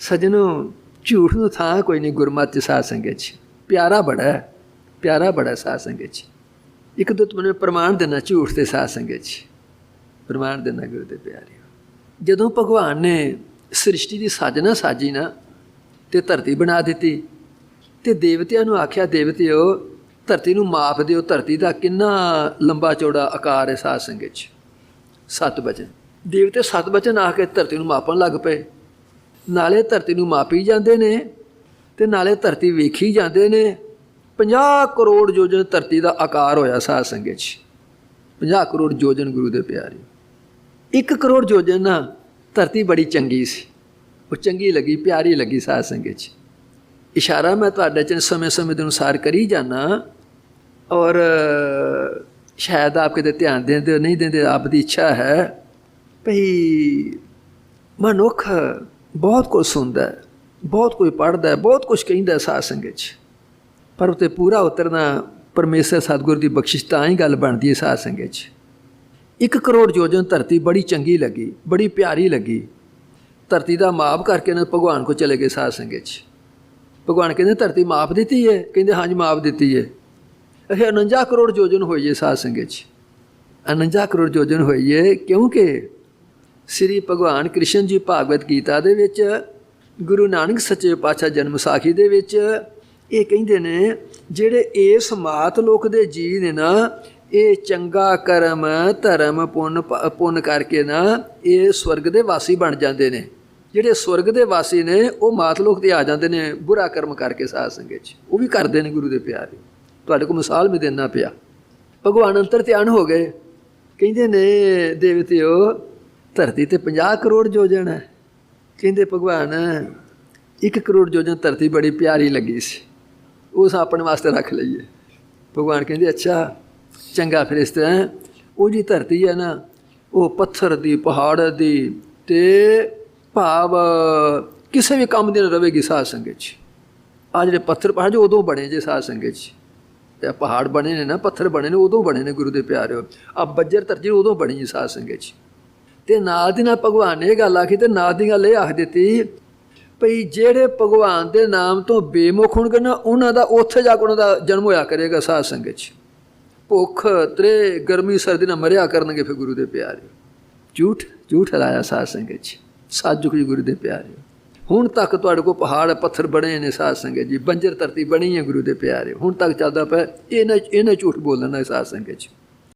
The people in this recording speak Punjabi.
ਸਜਣੋ, ਝੂਠ ਨੂੰ ਥਾਂ ਕੋਈ ਨਹੀਂ ਗੁਰਮਤਿ ਸਾਧ ਸੰਗਤ ਚ। ਪਿਆਰਾ ਬੜਾ ਹੈ, ਪਿਆਰਾ ਬੜਾ ਸਾਧ ਸੰਗਤ ਚ। ਇੱਕ ਦੋ ਤੁਹਾਨੂੰ ਪ੍ਰਮਾਣ ਦੇਣਾ ਝੂਠ ਤੇ ਸਾਧ ਸੰਗਤ ਚ। ਪ੍ਰਮਾਣ ਦੇਣਾ ਗੁਰੂ ਦੇ ਪਿਆਰੇ ਜਦੋਂ ਭਗਵਾਨ ਨੇ ਸ੍ਰਿਸ਼ਟੀ ਦੀ ਸਾਜਨਾ ਸਾਜੀ ਨਾ, ਤੇ ਧਰਤੀ ਬਣਾ ਦਿੱਤੀ, ਤੇ ਦੇਵਤਿਆਂ ਨੂੰ ਆਖਿਆ, ਦੇਵਤਿਓ, ਧਰਤੀ ਨੂੰ ਮਾਪ ਦਿਓ। ਧਰਤੀ ਦਾ ਕਿੰਨਾ ਲੰਬਾ ਚੌੜਾ ਆਕਾਰ ਹੈ ਸਾਧ ਸੰਗਤ ਚ। ਸੱਤ ਬਚਨ। ਦੇਵਤੇ ਸੱਤ ਬਚਨ ਆ ਕੇ ਧਰਤੀ ਨੂੰ ਮਾਪਣ ਲੱਗ ਪਏ। ਨਾਲੇ ਧਰਤੀ ਨੂੰ ਮਾਪੀ ਜਾਂਦੇ ਨੇ ਤੇ ਨਾਲੇ ਧਰਤੀ ਵੇਖੀ ਜਾਂਦੇ ਨੇ। 50 ਕਰੋੜ ਜੋਜਨ ਧਰਤੀ ਦਾ ਆਕਾਰ ਹੋਇਆ ਸਾਧ ਸੰਗਤ ਚ। 50 ਕਰੋੜ ਯੋਜਨ ਗੁਰੂ ਦੇ ਪਿਆਰੇ। 1 ਕਰੋੜ ਯੋਜਨ ਨਾ ਧਰਤੀ ਬੜੀ ਚੰਗੀ ਸੀ। ਉਹ ਚੰਗੀ ਲੱਗੀ, ਪਿਆਰੀ ਲੱਗੀ ਸਾਧ ਸੰਗਤ ਚ। ਇਸ਼ਾਰਾ ਮੈਂ ਤੁਹਾਡੇ ਚ ਸਮੇਂ ਸਮੇਂ ਦੇ ਅਨੁਸਾਰ ਕਰੀ ਜਾਣਾ ਔਰ ਸ਼ਾਇਦ ਆਪ ਕਿਤੇ ਧਿਆਨ ਦਿੰਦੇ ਨਹੀਂ ਦਿੰਦੇ, ਆਪ ਦੀ ਇੱਛਾ ਹੈ। ਭਈ ਮਨੁੱਖ ਬਹੁਤ ਕੁਝ ਸੁਣਦਾ ਹੈ, ਬਹੁਤ ਕੁਝ ਪੜ੍ਹਦਾ ਹੈ, ਬਹੁਤ ਕੁਝ ਕਹਿੰਦਾ ਹੈ ਸਾਧ ਸੰਗਤ ਚ। ਪਰ ਉਤੇ ਪੂਰਾ ਉਤਰਨਾ ਪਰਮੇਸ਼ਰ ਸਤਿਗੁਰ ਦੀ ਬਖਸ਼ਿਸ਼ ਤਾਂ ਹੀ ਗੱਲ ਬਣਦੀ ਹੈ ਸਾਧ ਸੰਗਤ ਚ। ਇੱਕ ਕਰੋੜ ਯੋਜਨ ਧਰਤੀ ਬੜੀ ਚੰਗੀ ਲੱਗੀ, ਬੜੀ ਪਿਆਰੀ ਲੱਗੀ। ਧਰਤੀ ਦਾ ਮਾਪ ਕਰਕੇ ਨਾ ਭਗਵਾਨ ਕੋ ਚਲੇ ਗਏ ਸਾਧ ਸੰਗਤ ਚ। ਭਗਵਾਨ ਕਹਿੰਦੇ ਧਰਤੀ ਮਾਪ ਦਿੱਤੀ ਹੈ, ਕਹਿੰਦੇ ਹਾਂਜੀ ਮਾਪ ਦਿੱਤੀ ਹੈ। ਇਹ 49 ਕਰੋੜ ਯੋਜਨ ਹੋਈਏ ਹੈ ਸਾਧ ਸੰਗਤ ਚ। 49 ਕਰੋੜ ਯੋਜਨ ਹੋਈਏ ਕਿਉਂਕਿ ਸ੍ਰੀ ਭਗਵਾਨ ਕ੍ਰਿਸ਼ਨ ਜੀ ਭਾਗਵਤ ਗੀਤਾ ਦੇ ਵਿੱਚ ਗੁਰੂ ਨਾਨਕ ਸੱਚੇ ਪਾਤਸ਼ਾਹ ਜਨਮ ਸਾਖੀ ਦੇ ਵਿੱਚ ਇਹ ਕਹਿੰਦੇ ਨੇ, ਜਿਹੜੇ ਇਸ ਮਾਤ ਲੋਕ ਦੇ ਜੀ ਨੇ ਨਾ, ਇਹ ਚੰਗਾ ਕਰਮ, ਧਰਮ ਪੁੰਨ ਪੁੰਨ ਕਰਕੇ ਨਾ, ਇਹ ਸਵਰਗ ਦੇ ਵਾਸੀ ਬਣ ਜਾਂਦੇ ਨੇ। ਜਿਹੜੇ ਸਵਰਗ ਦੇ ਵਾਸੀ ਨੇ, ਉਹ ਮਾਤ ਲੋਕ ਤੇ ਆ ਜਾਂਦੇ ਨੇ, ਬੁਰਾ ਕਰਮ ਕਰਕੇ ਸਾਧ ਸੰਗਤ ਚ। ਉਹ ਵੀ ਕਰਦੇ ਨੇ ਗੁਰੂ ਦੇ ਪਿਆਰੇ ਤੁਹਾਡੇ ਕੋਲ ਮਿਸਾਲ ਮੈਂ ਦੇਣਾ ਪਿਆ। ਭਗਵਾਨ ਅੰਤਰ ਧਿਆਨ ਹੋ ਗਏ। ਕਹਿੰਦੇ ਨੇ, ਦੇਵਤਿਓ ਧਰਤੀ ਤੇ 50 ਕਰੋੜ ਯੋਜਨ ਹੈ। ਕਹਿੰਦੇ ਭਗਵਾਨ 1 ਕਰੋੜ ਯੋਜਨ ਧਰਤੀ ਬੜੀ ਪਿਆਰੀ ਲੱਗੀ ਸੀ। ਉਸ ਆਪਣੇ ਵਾਸਤੇ ਰੱਖ ਲਈਏ। ਭਗਵਾਨ ਕਹਿੰਦੇ, ਅੱਛਾ, ਚੰਗਾ ਫਿਰ ਇਸ ਤਰ੍ਹਾਂ। ਉਹ ਜੀ ਧਰਤੀ ਹੈ ਨਾ, ਉਹ ਪੱਥਰ ਦੀ, ਪਹਾੜ ਦੀ ਤੇ ਭਾਵ ਕਿਸੇ ਵੀ ਕੰਮ ਦੀ ਨਾ ਰਵੇਗੀ ਸਾਧ ਸੰਗਤ ਚ। ਆ ਜਿਹੜੇ ਪੱਥਰ ਪਹਾੜ ਜੋ ਉਦੋਂ ਬਣੇ ਜੇ ਸਾਧ ਸੰਗਤ ਚ। ਤੇ ਆਹ ਪਹਾੜ ਬਣੇ ਨੇ ਨਾ, ਪੱਥਰ ਬਣੇ ਨੇ, ਉਦੋਂ ਬਣੇ ਨੇ ਗੁਰੂ ਦੇ ਪਿਆਰਿਓ। ਆ ਬੱਜਰ ਧਰਤੀ ਉਦੋਂ ਬਣੀ ਜੀ ਸਾਧ ਸੰਗਤ ਚ। ਤੇ ਨਾਲ ਦੀ ਨਾਲ ਭਗਵਾਨ ਨੇ ਇਹ ਗੱਲ ਆਖੀ ਤੇ ਨਾਲ ਦੀ ਗੱਲ ਇਹ ਆਖ ਦਿੱਤੀ ਭਈ ਜਿਹੜੇ ਭਗਵਾਨ ਦੇ ਨਾਮ ਤੋਂ ਬੇਮੁਖ ਹੋਣਗੇ ਨਾ, ਉਹਨਾਂ ਦਾ ਉੱਥੇ ਜਾ ਕੇ ਉਹਨਾਂ ਦਾ ਜਨਮ ਹੋਇਆ ਕਰੇਗਾ ਸਾਧ ਸੰਗਤ ਚ। ਭੁੱਖ ਤ੍ਰੇ ਗਰਮੀ, ਸਰਦੀ ਨਾਲ ਮਰਿਆ ਕਰਨਗੇ ਫਿਰ ਗੁਰੂ ਦੇ ਪਿਆਰੇ। ਝੂਠ ਝੂਠ ਹਲਾਇਆ ਸਾਧ ਸੰਗਤ ਚ। ਸਾਜੁਕ ਜੀ ਗੁਰੂ ਦੇ ਪਿਆਰੇ। ਹੁਣ ਤੱਕ ਤੁਹਾਡੇ ਕੋਲ ਪਹਾੜ, ਪੱਥਰ ਬਣੇ ਨੇ ਸਾਧ ਸੰਗਤ ਜੀ ਬੰਜਰ ਧਰਤੀ ਬਣੀ ਹੈ ਗੁਰੂ ਦੇ ਪਿਆਰੇ। ਹੁਣ ਤੱਕ ਚੱਲਦਾ ਪਿਆ, ਇਹਨੇ ਇਹਨੇ ਝੂਠ ਬੋਲਣਾ ਹੈ ਸਾਧ ਸੰਗਤ ਚ।